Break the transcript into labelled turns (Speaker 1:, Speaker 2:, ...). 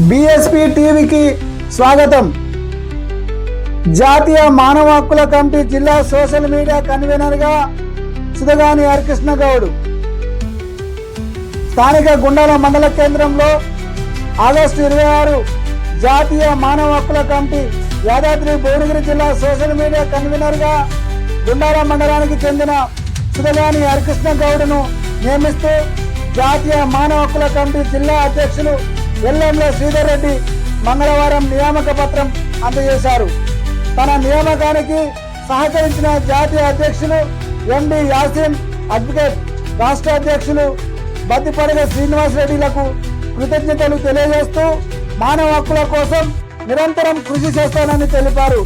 Speaker 1: BSP టీవీకి స్వాగతం. జాతీయ మానవ హక్కుల కమిటీ జిల్లా సోషల్ మీడియా కన్వీనర్గా సుధగాని హరికృష్ణ గౌడ్ స్థానిక గుండాల మండల కేంద్రంలో ఆగస్టు ఇరవై ఆరు జాతీయ మానవ హక్కుల కమిటీ యాదాద్రి భువనగిరి జిల్లా సోషల్ మీడియా కన్వీనర్గా గుండాల మండలానికి చెందిన సుధగాని హరికృష్ణ గౌడ్ను నియమిస్తూ జాతీయ మానవ హక్కుల కమిటీ జిల్లా అధ్యక్షులు ఎల్లంలో శ్రీధర్ రెడ్డి మంగళవారం నియామక పత్రం అందజేశారు. తన నియామకానికి సహకరించిన జాతీయ అధ్యక్షులు ఎండి యాసిన్ అడ్వకేట్ రాష్ట్ర అధ్యక్షులు బద్దిపడగ శ్రీనివాసరెడ్డిలకు కృతజ్ఞతలు తెలియజేస్తూ మానవ హక్కుల కోసం నిరంతరం కృషి చేస్తానని తెలిపారు.